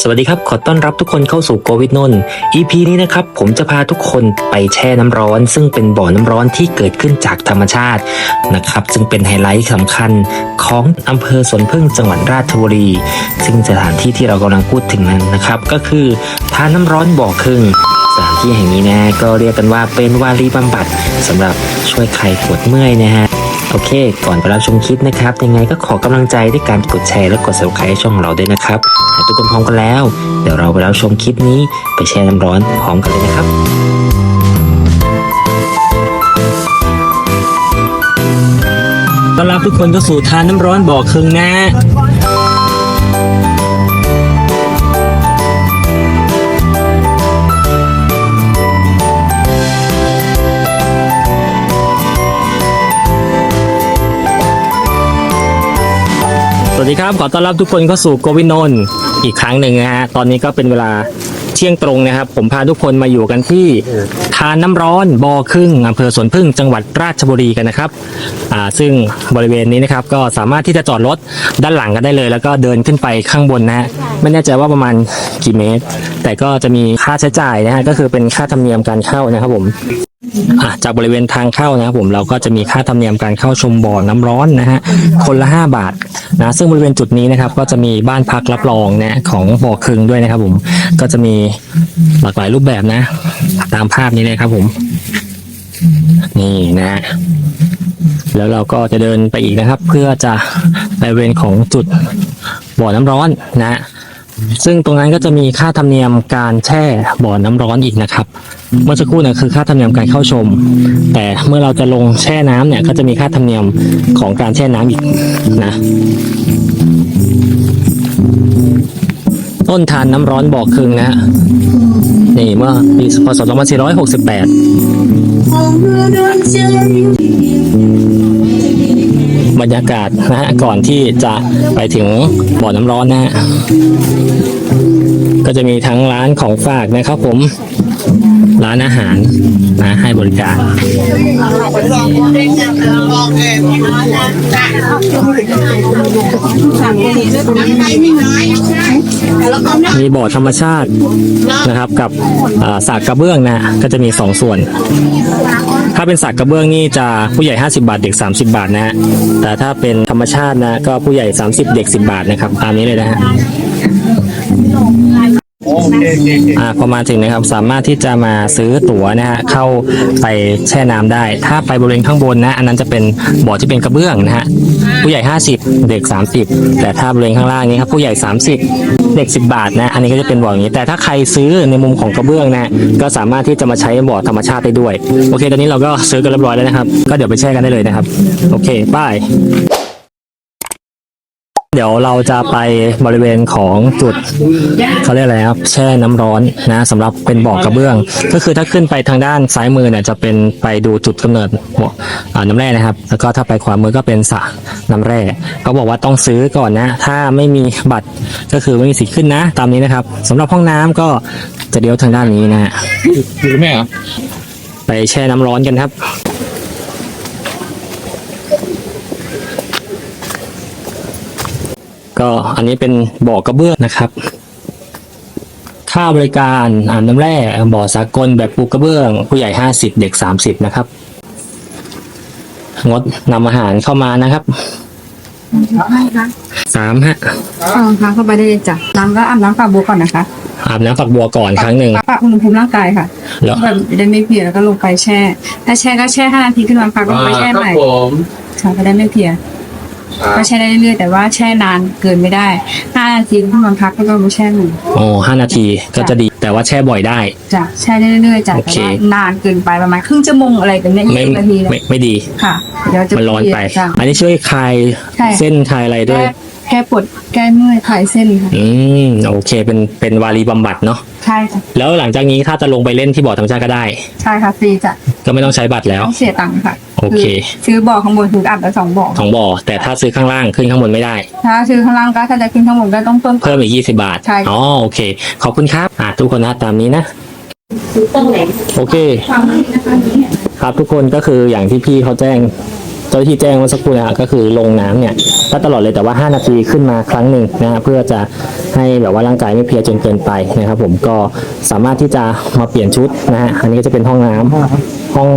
สวัสดีครับ ขอต้อนรับทุกคนเข้าสู่โกวิดนนท์ EP นี้นะครับ ผมจะพาทุกคนไปแช่น้ำร้อน ซึ่งเป็นบ่อน้ำร้อนที่เกิดขึ้นจากธรรมชาตินะครับ ซึ่งเป็นไฮไลท์สำคัญของอำเภอสวนพึ่งจังหวัดราชบุรี ซึ่งสถานที่ที่เรากำลังพูดถึงนั้นนะครับ ก็คือทานน้ำร้อนบ่อครึ่งสถานที่แห่งนี้นะก็เรียกกันว่าเป็นวารีบำบัดสำหรับช่วยคลายปวดเมื่อยนะฮะ โอเค ก่อนไปรับชมคลิปนะครับ ยังไงก็ขอกำลังใจด้วยการกดแชร์และกด subscribe ช่องเราด้วยนะครับหากทุกคนพร้อมกันแล้ว เดี๋ยวเราไปรับชมคลิปนี้ไปแช่น้ำร้อนพร้อมกันเลยนะครับต้อนรับทุกคนเข้าสู่ทานน้ำร้อนบ่อครึ่งนะ วัสดีครับ ขอต้อนรับทุกคนเข้าสู่โกวินนท์อีกครั้งหนึ่งนะฮะ ตอนนี้ก็เป็นเวลาเที่ยงตรงนะครับ ผมพาทุกคนมาอยู่กันที่ทานน้ำร้อนบ่อครึ่งอำเภอสวนพึ่งจังหวัดราชบุรีกันนะครับ อ่า ซึ่งบริเวณนี้นะครับก็สามารถที่จะจอดรถด้านหลังกันได้เลย แล้วก็เดินขึ้นไปข้างบนนะฮะ ไม่แน่ใจว่าประมาณกี่เมตร แต่ก็จะมีค่าใช้จ่ายนะฮะ ก็คือเป็นค่าธรรมเนียมการเข้านะครับผม จากบริเวณทางเข้านะครับผมเราก็จะมีค่าธรรมเนียมการเข้าชมบ่อน้ำร้อนนะฮะคนละ 5 บาทนะซึ่งบริเวณจุดนี้นะครับก็จะมีบ้านพักรับรองเนะของบ่อคึงด้วยนะครับผมก็จะมีหลากหลายรูปแบบนะ ตามภาพนี้เลยครับผมนี่นะ แล้วเราก็จะเดินไปอีกนะครับ เพื่อจะไปบริเวณของจุดบ่อน้ำร้อนนะ ซึ่งตรงนั้นก็จะมีค่าธรรมเนียมการแช่บ่อน้ำร้อนอีกนะครับ เมื่อสักครู่เนี่ยคือค่าธรรมเนียมการเข้าชม แต่เมื่อเราจะลงแช่น้ำเนี่ยก็จะมีค่าธรรมเนียมของการแช่น้ำอีกนะ ต้นทานน้ำร้อนบ่อคึงนะฮะนี่เมื่อปีพศ2468 บรรยากาศนะฮะก่อนที่จะไปถึงบ่อน้ำร้อนนะฮะก็จะมีทั้งร้านของฝากนะครับผมร้านอาหารนะให้บริการ มีบ่อธรรมชาตินะครับ กับสากกระเบื้องนะก็จะมีสองส่วน ถ้าเป็นสากกระเบื้องนี่จะผู้ใหญ่ 50 บาทเด็ก 30 บาทนะฮะแต่ถ้าเป็นธรรมชาตินะก็ผู้ใหญ่ 30 เด็ก 10 บาทนะครับตามนี้เลยนะฮะ อ่าพอมาถึงนะครับสามารถที่จะมาซื้อตั๋วนะฮะเข้าไปแช่น้ำได้ ถ้าไปบริเวณข้างบนนะ อันนั้นจะเป็นบ่อที่เป็นกระเบื้องนะฮะผู้ใหญ่ 50 เด็ก 30 แต่ถ้าบริเวณข้างล่างนี้ครับผู้ใหญ่ 30 เด็ก 10 บาทนะ อันนี้ก็จะเป็นบ่ออย่างนี้ แต่ถ้าใครซื้อในมุมของกระเบื้องนะก็สามารถที่จะมาใช้บ่อธรรมชาติได้ด้วย โอเค ตอนนี้เราก็ซื้อกันเรียบร้อยแล้วนะครับ ก็เดี๋ยวไปแช่กันได้เลยนะครับ โอเคบาย เดี๋ยวเราจะไปบริเวณของจุดเขาเรียกอะไรครับแช่น้ำร้อนนะสำหรับเป็นบ่อกระเบื้อง ก็คือถ้าขึ้นไปทางด้านซ้ายมือเนี่ยจะเป็นไปดูจุดกำเนิดบ่ออ่าน้ำแร่นะครับ แล้วก็ถ้าไปขวามือก็เป็นสระน้ำแร่เขาบอกว่าต้องซื้อก่อนนะ ถ้าไม่มีบัตรก็คือไม่มีสิทธิ์ขึ้นนะ ตามนี้นะครับสำหรับห้องน้ำก็จะเลี้ยวทางด้านนี้นะฮะหรือไม่เหรอไปแช่น้ำร้อนกันครับ ก็อันนี้เป็นบ่อกระเบื้องนะครับ ค่าบริการอาบน้ำแร่บ่อสากลแบบปูกระเบื้อง ผู้ใหญ่ห้าสิบเด็กสามสิบนะครับ งดนำอาหารเข้ามานะครับไม่ค่ะสามฮะเอาค่ะเข้าไปได้เลยจ้ะน้ำก็อาบน้ำฝักบัวก่อนนะคะอาบน้ำฝักบัวก่อนครั้งหนึ่งปรับอุณหภูมิร่างกายค่ะแล้วแบบจะได้ไม่เพลียแล้วก็ลงไปแช่ ถ้าแช่ก็แช่ห้านาทีขึ้นมาพักลงไปแช่ใหม่ผมค่ะก็ได้ไม่เพลีย ก็แช่ได้เรื่อยๆแต่ว่าแช่นานเกินไม่ได้ห้านาทีขึ้นมาพักแล้วก็มาแช่หนึ่งโอ้ห้านาทีก็จะดีแต่ว่าแช่บ่อยได้ จ้ะแช่ได้เรื่อยๆจ้ะโอแต่เค ว่านานเกินไปประมาณครึ่งชั่วโมงอะไรแบบเนี้ยไม่ยี่สิบนาทีเลยไม่ไม่ดี ค่ะเดี๋ยวจะมันร้อนไปเพลียจ้ะ อันนี้ช่วยคลายใช่ เส้นคลายอะไรด้แก้วย แก้ ปวดแก้เมื่อยคลายเส้นค่ะอืมโอเค เป็นเป็นวารีบำบัดเนาะใช่จ้ะแล้วหลังจากนี้ถ้าจะลงไปเล่นที่บ่อธรรมชาติก็ได้ ใช่ค่ะฟรีจ้ะก็ไม่ต้องใช้บัตรแล้วต้องเสียตังค์ค่ะโอเค ซื้อบ่อข้างบนคืออัดละสองบ่อสองบ่อ แต่ถ้าซื้อข้างล่างขึ้นข้างบนไม่ได้ ถ้าซื้อข้างล่างก็ถ้าจะขึ้นข้างบนก็ต้องเพิ่ม เพิ่มอีกยี่สิบาท ใช่ อ๋อ โอเค ขอบคุณครับ อ่าทุกคนนะตามนี้นะ โอเคครับทุกคนก็คืออย่างที่พี่เขาแจ้งเจ้าหน้าที่แจ้งเมื่อสักครู่นะก็คือลงน้ำเนี่ยก็ตลอดเลยแต่ว่า 5 นาทีขึ้นมาครั้งหนึ่งนะฮะเพื่อจะให้แบบว่าร่างกายไม่เพลียจนเกินไปนะครับ ผมก็สามารถที่จะมาเปลี่ยนชุดนะฮะอันนี้ก็จะเป็นห้องน้ำห้อง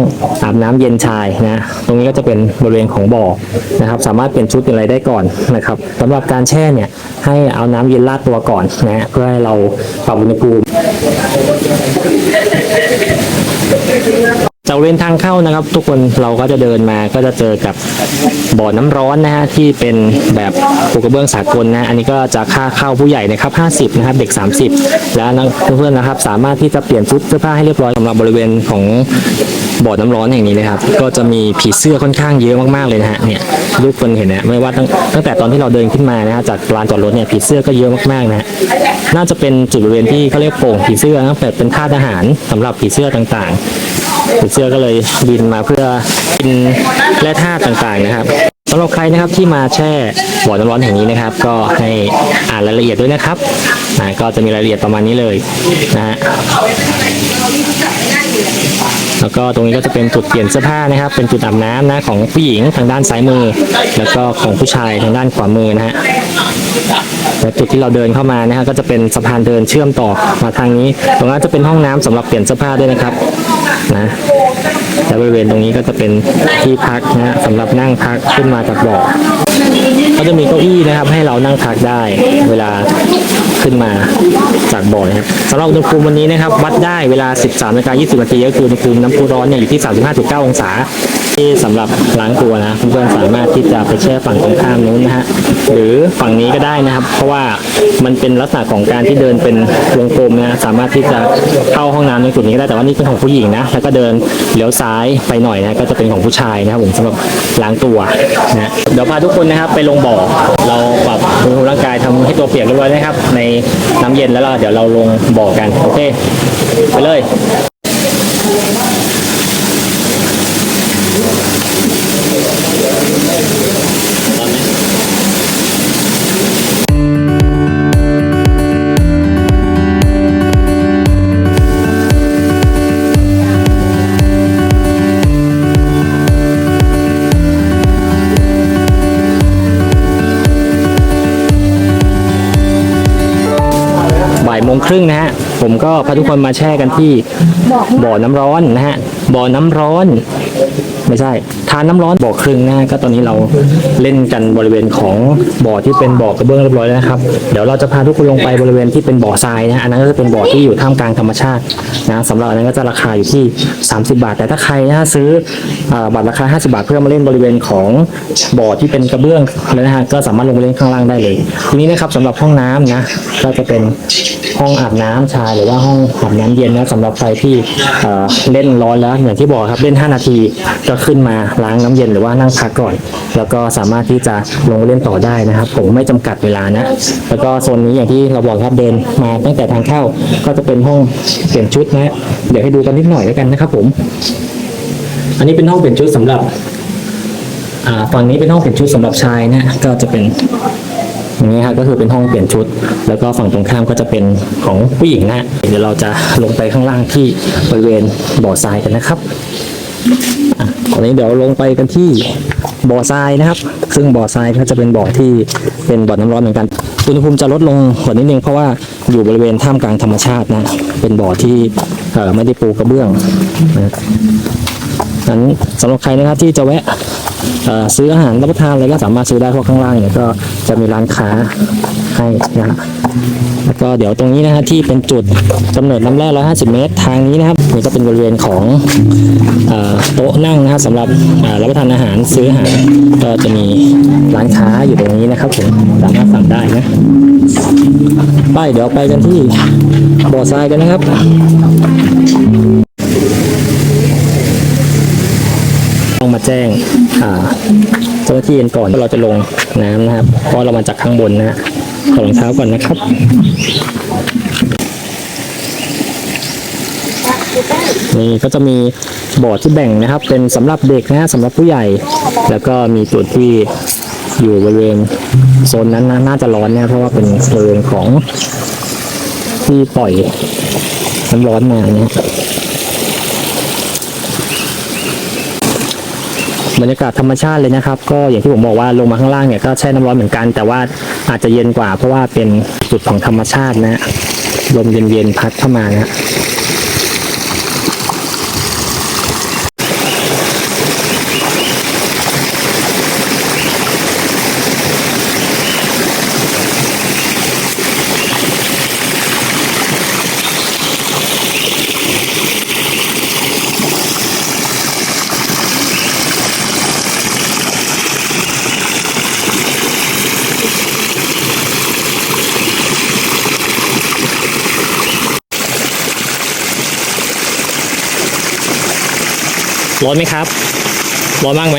อาบน้ำเย็นชายนะตรงนี้ก็จะเป็นบริเวณของบ่อนะครับ สามารถเปลี่ยนชุดเป็นอะไรได้ก่อนนะครับสำหรับการแช่เนี่ยให้เอาน้ำเย็นลาดตัวก่อนนะฮะเพื่อให้เราปรับอุณหภูมิ จากบริเวณทางเข้านะครับ ทุกคนเราก็จะเดินมาก็จะเจอกับบ่อน้ำร้อนนะฮะที่เป็นแบบปูกระเบื้องสากลนะอันนี้ก็จะค่าเข้าผู้ใหญ่นะครับ 50 นะครับเด็ก 30 แล้วเพื่อนๆนะครับ สามารถที่จะเปลี่ยนชุดเสื้อผ้าให้เรียบร้อยสำหรับบริเวณของบ่อน้ำร้อนแห่งนี้นะครับก็จะมีผีเสื้อค่อนข้างเยอะมากๆเลยนะฮะเนี่ยทุกคนเห็นนะไม่ว่าตั้งตั้งแต่ตอนที่เราเดินขึ้นมานะฮะจากลานจอดรถเนี่ยผีเสื้อก็เยอะมากๆนะฮะน่าจะเป็นจุดบริเวณที่เขาเรียกโป่งผีเสื้อนะครับแต่เป็นท่าทหารสำหรับผีเสื้อต่างๆ ผีเสื้อก็เลยบินมาเพื่อกินแร่ธาตุต่างๆนะครับสำหรับใครนะครับที่มาแช่บ่อน้ำร้อนแห่งนี้นะครับ ก็ให้อ่านรายละเอียดด้วยนะครับนะก็จะมีรายละเอียดประมาณนี้เลยนะฮะแล้วก็ตรงนี้ก็จะเป็นจุดเปลี่ยนเสื้อผ้านะครับ เป็นจุดอาบน้ำนะของผู้หญิงทางด้านซ้ายมือ แล้วก็ของผู้ชายทางด้านขวามือนะฮะ และจุดที่เราเดินเข้ามานะฮะก็จะเป็นสะพานเดินเชื่อมต่อมาทางนี้ ตรงนั้นจะเป็นห้องน้ำสำหรับเปลี่ยนเสื้อผ้าด้วยนะครับนะและบริเวณตรงนี้ก็จะเป็นที่พักนะฮะสำหรับนั่งพักขึ้นมาจากบ่อก็จะมีเก้าอี้นะครับให้เรานั่งพักได้ เวลา ขึ้นมาจากบ่อนะครับสำหรับอุณหภูมิวันนี้นะครับ วัดได้เวลา 13นาฬิกา20นาทีก็คืออุณหภูมิน้ำพุร้อนเนี่ยอยู่ที่ 35.9 องศา ที่สำหรับล้างตัวนะเพื่อนๆสามารถที่จะไปแช่ฝั่งตรงข้ามนู้นนะฮะหรือฝั่งนี้ก็ได้นะครับ เพราะว่ามันเป็นลักษณะของการที่เดินเป็นวงกลมนะสามารถที่จะเข้าห้องน้ำในจุดนี้ก็ได้แต่ว่านี่เป็นของผู้หญิงนะแล้วก็เดินเลี้ยวซ้ายไปหน่อยนะก็จะเป็นของผู้ชายนะครับผมสำหรับล้างตัวนะเดี๋ยวพาทุกคนนะครับไปลงบ่อเราปรับอุณหภูมิร่างกายทำให้ตัวเปียกเรียบร้อยนะครับในน้ำเย็นแล้วเราเดี๋ยวเราลงบ่อกัน โอเค ไปเลย ครึ่งนะฮะผมก็พาทุกคนมาแช่กันที่บ่อน้ำร้อนนะฮะบ่อน้ำร้อน ไม่ใช่ทานน้ำร้อนบ่อครึ่งนะฮะก็ตอนนี้เราเล่นกันบริเวณของบ่อที่เป็นบ่อกระเบื้องเรียบร้อยแล้วนะครับ เดี๋ยวเราจะพาทุกคนลงไปบริเวณที่เป็นบ่อทรายนะอันนั้นก็จะเป็นบ่อที่อยู่ท่ามกลางธรรมชาตินะสำหรับอันนั้นก็จะราคาอยู่ที่ 30 บาท แต่ถ้าใครนะซื้อบัตรราคา 50 บาท เพื่อมาเล่นบริเวณของบ่อที่เป็นกระเบื้องแล้วนะฮะก็สามารถลงไปเล่นข้างล่างได้เลย ทีนี้นะครับสำหรับห้องน้ำนะก็จะเป็นห้องอาบน้ำชายหรือว่าห้องอาบน้ำเย็นนะสำหรับใครที่เอ่อเล่นร้อนแล้วอย่างที่บอกครับเล่น 5 นาทีก็ขึ้นมาล้างน้ำเย็นหรือว่านั่งพักก่อน แล้วก็สามารถที่จะลงเล่นต่อได้นะครับ ผมไม่จำกัดเวลานะ แล้วก็โซนนี้อย่างที่เราบอกครับเดินมาตั้งแต่ทางเข้าก็จะเป็นห้องเปลี่ยนชุดนะเดี๋ยวให้ดูกันนิดหน่อยแล้วกันนะครับ ผม อันนี้เป็นห้องเปลี่ยนชุดสำหรับฝั่งนี้เป็นห้องเปลี่ยนชุดสำหรับชายนะก็จะเป็นอย่างนี้ครับก็คือเป็นห้องเปลี่ยนชุด แล้วก็ฝั่งตรงข้ามก็จะเป็นของผู้หญิงนะเดี๋ยวเราจะลงไปข้างล่างที่บริเวณบ่อทรายกันนะครับ ตอนนี้เดี๋ยวลงไปกันที่บ่อทรายนะครับ ซึ่งบ่อทรายก็จะเป็นบ่อที่เป็นบ่อน้ำร้อนเหมือนกันอุณหภูมิจะลดลงกว่านิดนึงเพราะว่าอยู่บริเวณท่ามกลางธรรมชาตินะ เป็นบ่อที่ไม่ได้ปูกระเบื้องนะนั้นสำหรับใครนะครับที่จะแวะซื้ออาหารรับประทานอะไรก็สามารถซื้อได้เพราะข้างล่างเนี่ยก็จะมีร้านค้าให้นะฮะ แล้วก็เดี๋ยวตรงนี้นะฮะที่เป็นจุดกำเนิดน้ำแร่150 เมตร ทางนี้นะครับนี่ก็เป็นบริเวณของอโต๊ะนั่งนะครับสำหรับรับประทานอาหารซื้ออาหารก็จะมีร้านค้าอยู่ตรงนี้นะครับผมสามารถสั่งได้นะไปเดี๋ยวไปกันที่บ่อทรายกันนะครับต้องมาแจ้งเจ้าหน้าที่กันก่อนเราจะลงน้ำนะครับเพราะเรามาจากข้างบนนะฮะ ถอดรองเท้าก่อนนะครับนี่ก็จะมีบอร์ดที่แบ่งนะครับ เป็นสำหรับเด็กนะฮะสำหรับผู้ใหญ่ แล้วก็มีจุดที่อยู่บริเวณโซนนั้นนะน่าจะร้อนนะเพราะว่าเป็นบริเวณของที่ปล่อยน้ำร้อนมาเนี่ย บรรยากาศธรรมชาติเลยนะครับ ก็อย่างที่ผมบอกว่าลงมาข้างล่างเนี่ยก็แช่น้ำร้อนเหมือนกัน แต่ว่าอาจจะเย็นกว่าเพราะว่าเป็นจุดของธรรมชาตินะลมเย็นๆพัดเข้ามานะ ร้อนไหมครับ ร้อนมากไหม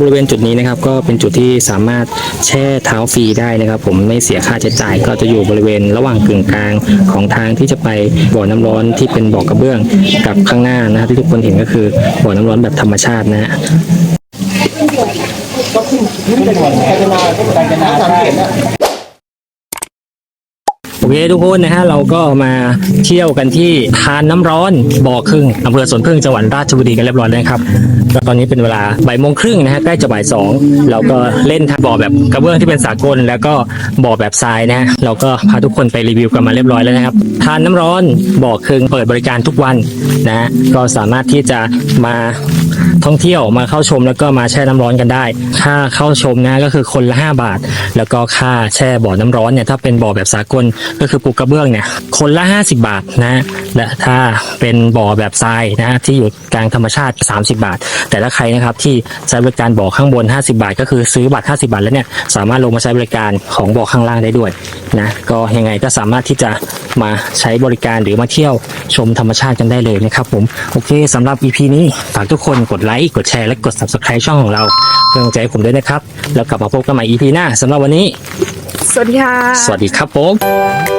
บริเวณจุดนี้นะครับก็เป็นจุดที่สามารถแช่เท้าฟรีได้นะครับ ผมไม่เสียค่าใช้จ่ายก็จะอยู่บริเวณระหว่างกึ่งกลางของทางที่จะไปบ่อน้ำร้อนที่เป็นบ่อกระเบื้องกับข้างหน้านะฮะที่ทุกคนเห็นก็คือบ่อน้ำร้อนแบบธรรมชาตินะฮะ โอเคทุกคนนะฮะเราก็มาเที่ยวกันที่ทานน้ำร้อนบ่อครึ่งอำเภอสวนพึ่งจังหวัดราชบุรีกันเรียบร้อยแล้วครับแล้วตอนนี้เป็นเวลาบ่ายโมงครึ่งนะฮะใกล้จะบ่ายสองเราก็เล่นทั้งบ่อแบบกระเบื้องที่เป็นสากล แล้วก็บ่อแบบทรายนะฮะเราก็พาทุกคนไปรีวิวกันมาเรียบร้อยแล้วนะครับทานน้ำร้อนบ่อครึ่งเปิดบริการทุกวันนะก็สามารถที่จะมา ท่องเที่ยวมาเข้าชมแล้วก็มาแช่น้ำร้อนกันได้ ค่าเข้าชมนะก็คือคนละ 5 บาท แล้วก็ค่าแช่บ่อน้ำร้อนเนี่ยถ้าเป็นบ่อแบบสากลก็คือปูกระเบื้องเนี่ยคนละ 50 บาทนะและถ้าเป็นบ่อแบบทรายนะที่อยู่กลางธรรมชาติ 30 บาท แต่ถ้าใครนะครับที่ใช้บริการบ่อข้างบน 50 บาท ก็คือซื้อบัตร 50 บาทแล้วเนี่ยสามารถลงมาใช้บริการของบ่อข้างล่างได้ด้วยนะก็ยังไงก็สามารถที่จะมาใช้บริการหรือมาเที่ยวชมธรรมชาติกันได้เลยนะครับผมโอเคสำหรับ EP นี้ฝากทุกคนกดไลค์กดแชร์และกด subscribe ช่องของเราเพื่อเป็นกำลังใจให้ผมด้วยนะครับ แล้วกลับมาพบกันใหม่ EP หน้าสำหรับวันนี้ สวัสดีค่ะ สวัสดีครับผม